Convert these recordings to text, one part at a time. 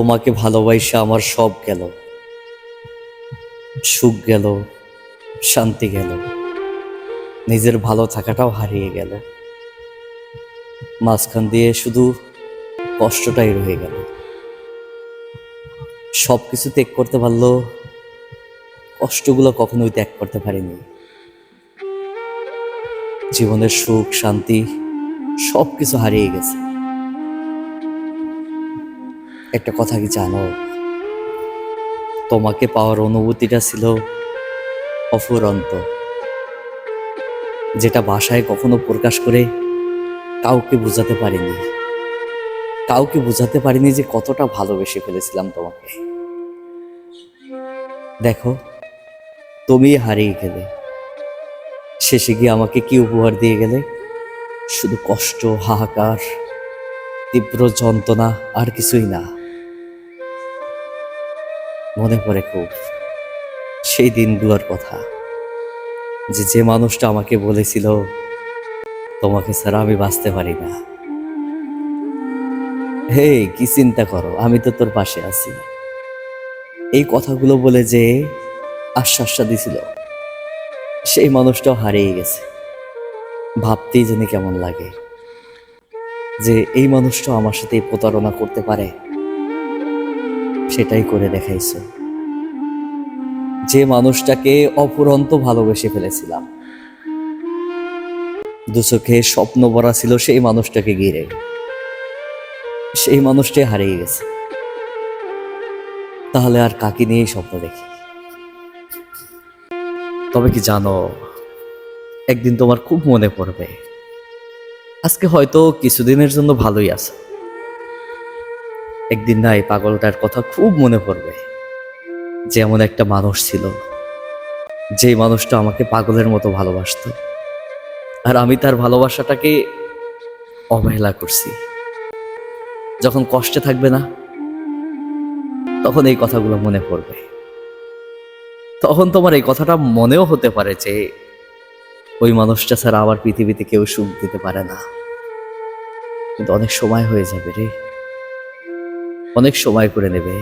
তোমাকে ভালোবাসা আমার সব গেল। সুখ গেল, শান্তি গেল। নিজের ভালো থাকাটাও হারিয়ে গেল। মাঝখান দিয়ে শুধু কষ্টটাই রয়ে গেল। সব কিছু ত্যাগ করতে পারল, কষ্টগুলো কখনোই ত্যাগ করতে পারিনি। জীবনের সুখ, শান্তি সব কিছু হারিয়ে গেছে। একটা কথা কি জানো? তোমাকে পাওয়ার অনুভূতিটা ছিল অফুরন্ত। যেটা ভাষায় কখনো প্রকাশ করে কাউকে বোঝাতে পারিনি। কাউকে বোঝাতে পারিনি যে কতটা ভালোবেসে ফেলেছিলাম তোমাকে। দেখো তুমি হারিয়ে গেলে। শেষে গিয়ে আমাকে কি উপহার দিয়ে গেলে? শুধু কষ্ট, হাহাকার, তীব্র যন্ত্রণা আর কিছুই না। মনে পড়ে খুব। সেই দিনগুলোর কথা। যে যে মানুষটা আমাকে বলেছিল, তোমাকে ছাড়া আমি বাঁচতে পারি না। হে কি চিন্তা করো, আমি তো তোর পাশে আছি। এই কথাগুলো বলে যে আশ্বাসটা দিছিল, সেই মানুষটাও হারিয়ে গেছে। ভাবতেই জানি কেমন লাগে। যে, এই মানুষটা আমার সাথে প্রতারণা করতে পারে। সেটাই করে দেখাইছো। যে মানুষটাকে অপুরন্ত ভালোবেসে ফেলেছিলাম। দুচোখে স্বপ্ন ভরা ছিল সেই মানুষটাকে ঘিরে। সেই মানুষটাই হারিয়ে গেছে। তাহলে আর কাকে নিয়েই স্বপ্ন দেখি? তবে কি জানো, একদিন তোমার খুব মনে পড়বে। আজকে হয়তো কিছুদিনের জন্য ভালোই আছে। একদিন না এই পাগলটার কথা খুব মনে পড়বে। যে এমন একটা মানুষ ছিল যে মানুষটা আমাকে পাগলের মতো ভালোবাসতো। আর আমি তার ভালোবাসাটাকে অবহেলা করছি। যখন কষ্টে থাকবে না, তখন এই কথাগুলো মনে পড়বে। তখন তোমার এই কথাটা মনেও হতে পারে যে, ওই মানুষটা ছাড়া আবার পৃথিবীতে কেউ সুখ দিতে পারে না। কিন্তু অনেক সময় হয়ে যাবে রে। অনেক সময় করে নেবে।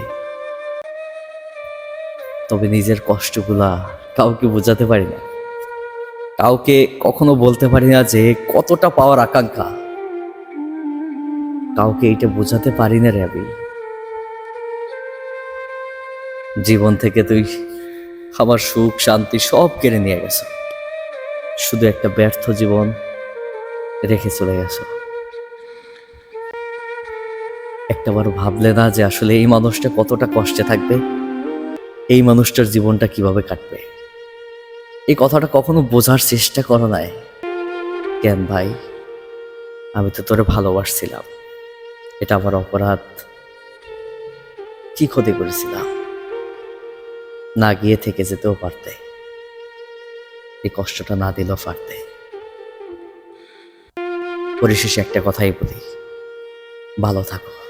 তবে নিজের কষ্টগুলা কাউকে বোঝাতে পারি না। কাউকে কখনো বলতে পারি না যে কতটা পাওয়ার আকাঙ্ক্ষা। কাউকে এটা বোঝাতে পারি না রে আমি। জীবন থেকে তুই আমার সুখ, শান্তি সব কেড়ে নিয়ে গেছো। শুধু একটা ব্যর্থ জীবন রেখে চলে গেছো। একটাবার ভাবলে না যে আসলে এই মানুষটা কতটা কষ্টে থাকবে? এই মানুষটার জীবনটা কীভাবে কাটবে? এই কথাটা কখনো বোঝার চেষ্টা করো নাই। কেন ভাই? আমি তো তোরে ভালোবাসছিলাম। এটা আমার অপরাধ। কি ক্ষতি করেছিলাম? না গিয়ে থেকে যেতেও পারতে। এই কষ্টটা না দিলেও পারতে। পরিশেষে একটা কথাই বলি। ভালো থাকো।